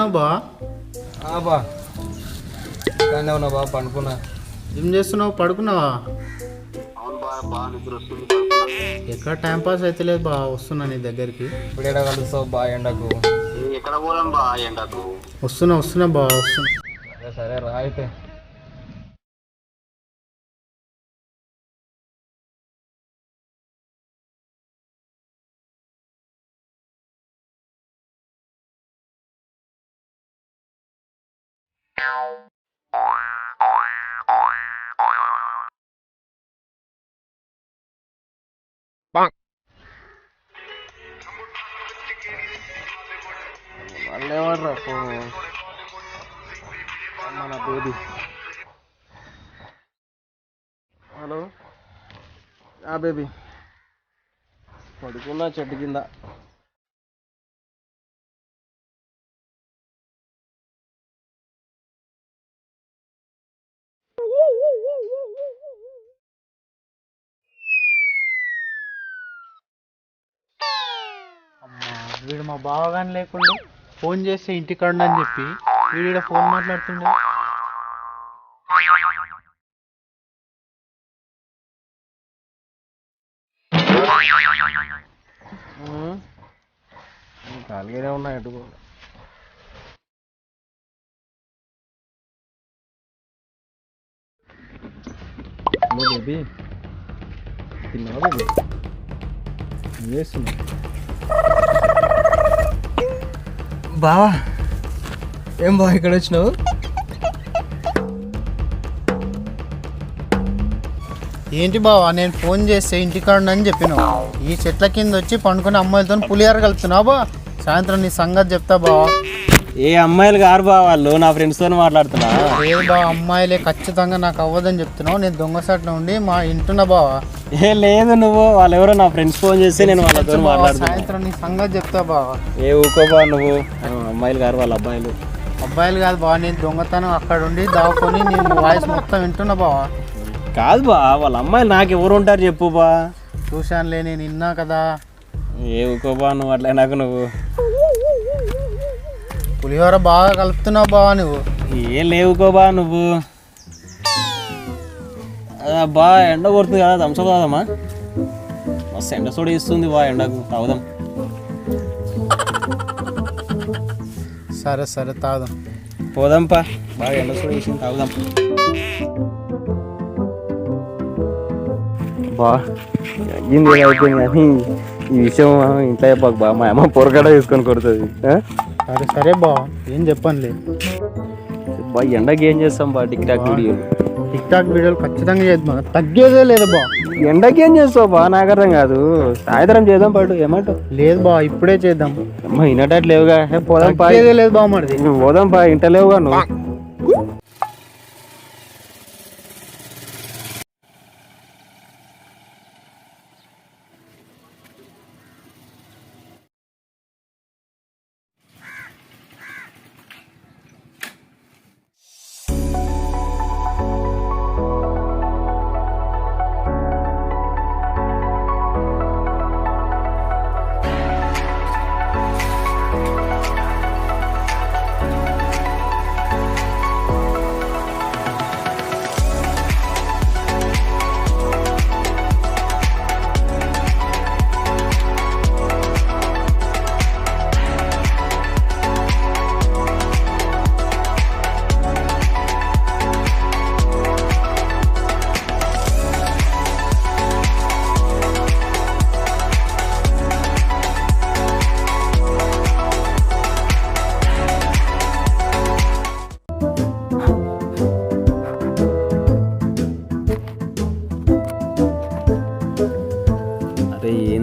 బా బా. కానీ ఉన్నా బా పండుకున్నా. ఏం చేస్తున్నావు పడుకున్నావా? ఎక్కడ టైం పాస్ అయితే లేదు బా వస్తున్నా నీ దగ్గరికి. ఇప్పుడు ఏడా కలుస్తావు బా ఎండకు? ఎక్కడ పోదాం బా ఎండకు. వస్తున్నా వస్తున్నా బా వస్తున్నా. సరే సరే రా అయితే. మళ్ళీ ఎవర్రా ఫోన్ మన బేబీ. హలో? ఆ బేబీ. పడుకున్నా చెట్టు కింద. వీడు మా బావగాని లేకుండా ఫోన్ చేస్తే ఇంటికాడని చెప్పి వీడు ఫోన్ మాట్లాడుతుండే. ఖాళీగానే ఉన్నాయి అటు హలో బేబీ తిన్నావా బేబీ? ఏం చేస్తున్నావు? బావా ఏం బావ ఇక్కడ వచ్చినావు? ఏంటి బావా నేను ఫోన్ చేస్తే ఇంటికాడ అని చెప్పినావు. ఈ చెట్ల కింద వచ్చి పండుకుని అమ్మాయిలతో పులిహార కలుపుతున్నావు బా సాయంత్రం నీ సంగతి చెప్తా బావా. ఏ అమ్మాయిలు గారు బా వాళ్ళు? నా ఫ్రెండ్స్తో మాట్లాడుతున్నా. లేదు బా అమ్మాయిలే ఖచ్చితంగా నాకు అవ్వదని చెప్తున్నావు. నేను దొంగసాట్ల ఉండి మా ఇంటున్నా బావా. ఏ లేదు నువ్వు వాళ్ళు ఎవరో నా ఫ్రెండ్స్ ఫోన్ చేస్తే నేను వాళ్ళతో బావా, మాట్లాడుతున్నా. సాయంత్రం నీ సంగతి చెప్తా బావా. ఏ ఊకోబా నువ్వు? అమ్మాయిలు గారు వాళ్ళ అబ్బాయిలు. అబ్బాయిలు కాదు బావా నేను దొంగతనం అక్కడ ఉండి దావుకొని నేను వాయిస్ మొత్తం వింటున్నా బావా. కాదు బా వాళ్ళ అమ్మాయిలు నాకు ఎవరు ఉంటారు చెప్పు బా. చూశానులే నేను విన్నా కదా. ఏ ఊకోబా నువ్వు అట్లా నాకు నువ్వు. పులిహోర బాగా కలుపుతున్నావు బావా నువ్వు. ఏం లేవుకోబా నువ్వు? బా ఎండ కొడుతుంది కదా థమ్స్అప్ తాగుదామా? మస్తు ఎండ సోడ ఇస్తుంది బా ఎండకు తాగుదాం. సరే సరే తాగుదాం. పోదాంపా బాగా ఎండ సోడ వేసింది తాగుదాం. బా అయ్యింది అయిపోయింది కానీ ఈ విషయం ఇంట్లో చెప్పకు బా మా అమ్మ పొరగడ తీసుకొని కొడుతుంది సరే సరే బావా ఏం చెప్పనులే. బా ఎండకి ఏం చేస్తాం బా టిక్ టాక్ వీడియోలు? టిక్ టాక్ వీడియోలు ఖచ్చితంగా చేద్దాం. తగ్గేదే లేదు బా. ఎండకి ఏం చేస్తావు బా? నాకు అర్థం కాదు. సాయంత్రం చేద్దాం పాటు. ఏమంటావు? లేదు బా ఇప్పుడే చేద్దాం. అమ్మ ఇన్నట్టు లేవుగా. ఏ పోదాం పా లేదు బా నువ్వు పోదాం పా ఇంట లేవుగా నువ్వు.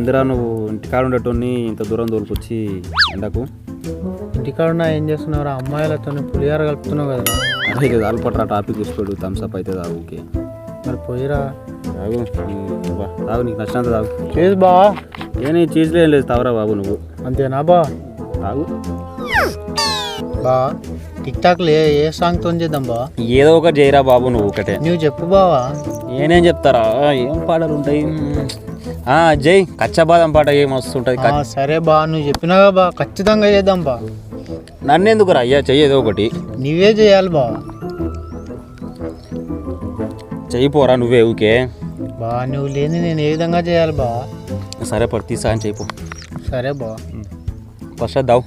ఏందిరా నువ్వు ఇంటికాడ ఉండేటోని ఇంత దూరం తోలుకొచ్చి ఎండకు? ఇంటికాడ ఉన్నా ఏం చేస్తున్నావు అమ్మాయిలతో పులిహోర కలుపుతున్నావు కదా అరే ఇది అల్పట్రా టాపిక్ తీసుకోడు థమ్స్అప్ అయితే తాగు ఓకే మరి పోయిరా. తాగు బా, తాగు నీకు నచ్చినంత తాగు. చేసి బా. ఏ నీ చీజ్లో ఏం లేదు తాగురా బాబు నువ్వు. అంతేనా బా? తాగు. బా టిక్ టాక్లో ఏ ఏ సాంగ్తో చేద్దాం బా? ఏదో ఒకటి చేయరా బాబు నువ్వు ఒకటే. నువ్వు చెప్పు బావా. నేనేం చెప్తారా? ఏం పాటలు ఉంటాయి? జై. కచ్చా బాదం పాట ఏం వస్తుంటుంది సరే బా నువ్వు చెప్పినాగా బా ఖచ్చితంగా చేద్దాం బా. నన్ను ఎందుకు రా అయ్యా చెయ్యేదో ఒకటి. నువ్వే చేయాలి బా. చెయ్యిపోరా నువ్వే ఊకే బా నువ్వు లేని నేను ఏ విధంగా చేయాలి బా? సరే పడు తీసా అని చెయ్యిపో సరే బా. ఫస్ట్ దావు.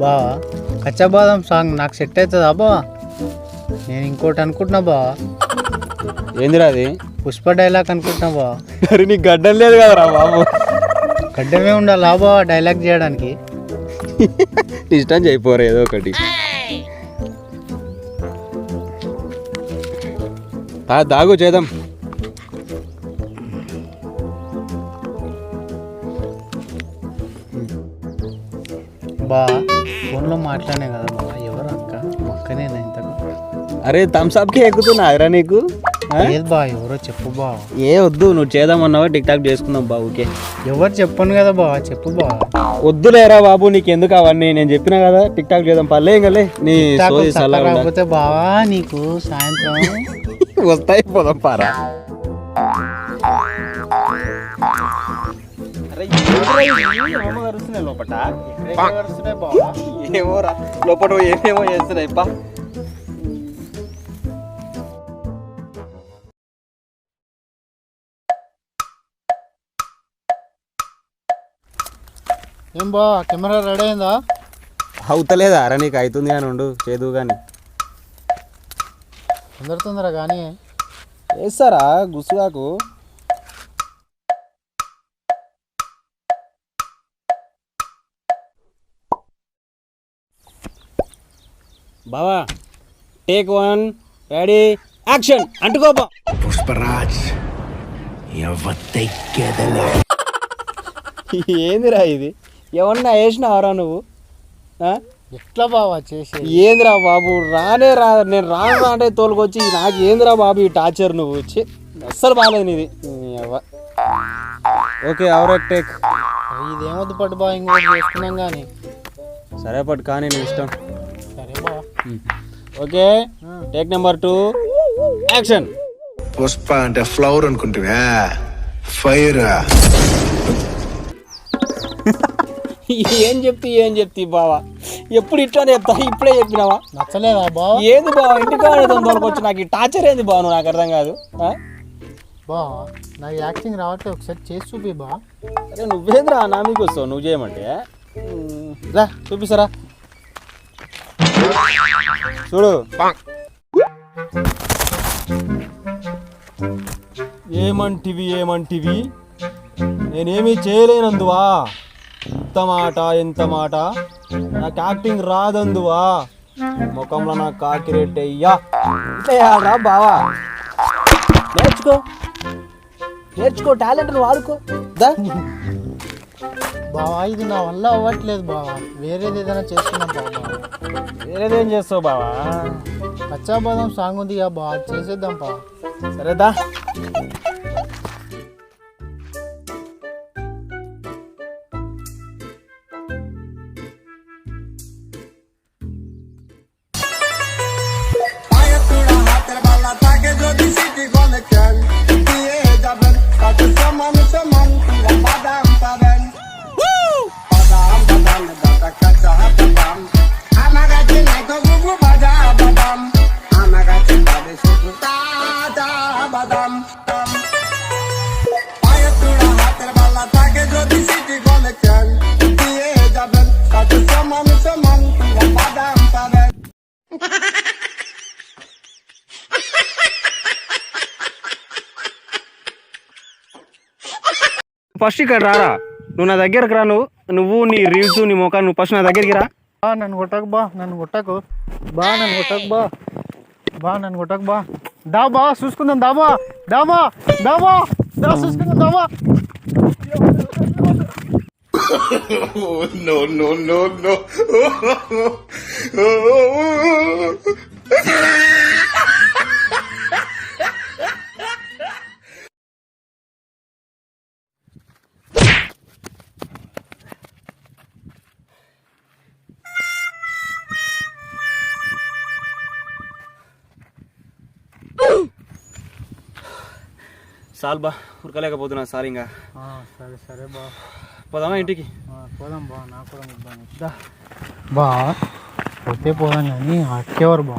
బా కచ్చబాదం సాంగ్ నాకు సెట్ అవుతుందా బా? నేను ఇంకోటి అనుకుంటున్నా బా. ఏందిరా అది? పుష్ప డైలాగ్ అనుకుంటున్నా బా మరి నీకు గడ్డం లేదు కదరా బాబు. గడ్డమే ఉండాలా. బా డైలాగ్ చేయడానికి. ఇష్టం చేయిపోరా ఏదో ఒకటి. దాగు చేద్దాం. బా ఫోన్లో మాట్లాడే కదా బా ఎవరు అక్క? అక్కనేనా ఇంతకు? అరే థమ్స్అప్కి ఎక్కుతున్నా అరా నీకు? లేదు బా ఎవరో చెప్పు బా. ఏ వద్దు నువ్వు చేద్దామన్నావా? టిక్ టాక్ చేసుకుందాం బా ఓకే ఎవరు చెప్పను కదా బా చెప్పు బా. వద్దులేరా బాబు నీకు ఎందుకు అవన్నీ? నేను చెప్పినా కదా టిక్ టాక్ చేద్దాం. పర్లే ఇంకలే నీ. కాకపోతే బావా నీకు సాయంత్రం. వస్తాయి పోదాం పారా. లోపట? ఏమోరా లోపల ఏమేమో చేస్తున్నాయి పా. ఏం బా కెమెరా రెడీ అయిందా? అవుతలేదా? అరా నీకు అవుతుంది అని ఉండు చేదు కానీ తొందర తొందర కానీ వేస్తారా గుసుగాకు బావా టేక్ వన్ రెడీ యాక్షన్ అంటుకోపా. పుష్పరాజ్ ఏందిరా ఇది? ఏమన్నా వేసినావరా నువ్వు? ఎట్లా బావా చేసేది? ఏందిరా బాబు? రానే రా నేను రాను రా అంటే తోలుకొచ్చి నాకు ఏందిరా బాబు ఈ టార్చర్ నువ్వు? వచ్చి అస్సలు బాగాలేదు అవ్వ. Okay hour take? ఇదేమొద్దు పట్టు బా ఇంకోటి చేసుకున్నాం కానీ సరే పట్టు కానీ నీ ఇష్టం. సరే బా okay take number two. Action. Pushpa అంటే ఫ్లవర్ అనుకుంటువా ఫైర్. ఏం చెప్తి ఏం చెప్తి బావా? ఎప్పుడు ఇట్లానే చెప్తా ఇప్పుడే చెప్పినావా? నచ్చలేదా బావా? ఏంది బావ? ఇంటికి తోలుకొచ్చి నాకు ఈ టార్చర్ ఏంది బావ? నాకు అర్థం కాదు. ఆ? బా నాకు యాక్టింగ్ రావట్లేదు. ఒకసారి చేసి చూపి బా అరే నువ్వేంద్రా నా మీకు వస్తావు? నువ్వు చేయమంటే? రా. చూపిస్తారా? చూడు. ఏమంటివి ఏమంటివి? నేనేమీ చేయలేనందువా? ఎంత మాట ఎంత మాట? నాకు యాక్టింగ్ రాదందువా? ముఖంలో నాకు కాకిరెట్టయ్యా అంటే రా బావా? నేర్చుకో నేర్చుకో టాలెంట్ వాడుకో దా. బావా ఇది నా వల్ల అవ్వట్లేదు బావా. వేరేది ఏదైనా చేసుకున్నాం బావా. వేరేదేం చేస్తావు బావా? కచ్చాబాదం సాంగ్ ఉంది బా అది చేసేద్దాం బా సరేదా? ఫస్ట్ ఇక్కడ రారా నువ్వు నా దగ్గరకు రా నువ్వు నువ్వు నీ రీల్స్ నీ ముఖాన్ని నువ్వు ఫస్ట్ నా దగ్గరికి రా బా నన్ను కొట్టకు బా నన్ను కొట్టకు బా నన్ను కొట్టకు బా బా నన్ను కొట్టకు బా దామా చూసుకుందాం దాబా దాబా దాబా దా చూసుకుందాం దాబా నో నో నో నో చాలు బా ఉరకలేకపోతున్నా సార్ ఇంకా. సరే సరే బా. పోదామా ఇంటికి? పోదాం బా నాకు కూడా ఇబ్బంది బా పోతే పోదాం కానీ అక్కేవారు బా?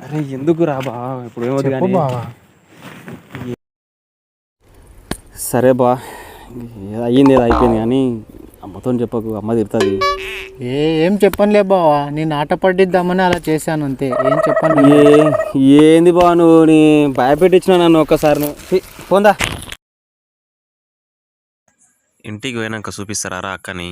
అరే ఎందుకు రా బా? ఇప్పుడు ఏమవుతుంది కానీ బావా సరే బా ఏదో అయ్యింది ఏదో అయిపోయింది కానీ అమ్మతో చెప్పకు అమ్మ తిడుతుంది. ఏ ఏం చెప్పనులే బావా నేను ఆట పట్టిద్దామని అలా చేశాను అంతే ఏం చెప్పను ఏ ఏంది బా నువ్వు నీ భయపెట్టించిన నన్ను ఒక్కసారి నువ్వు. పోందా ఇంటికి పోయినాక చూపిస్తారా అక్కని?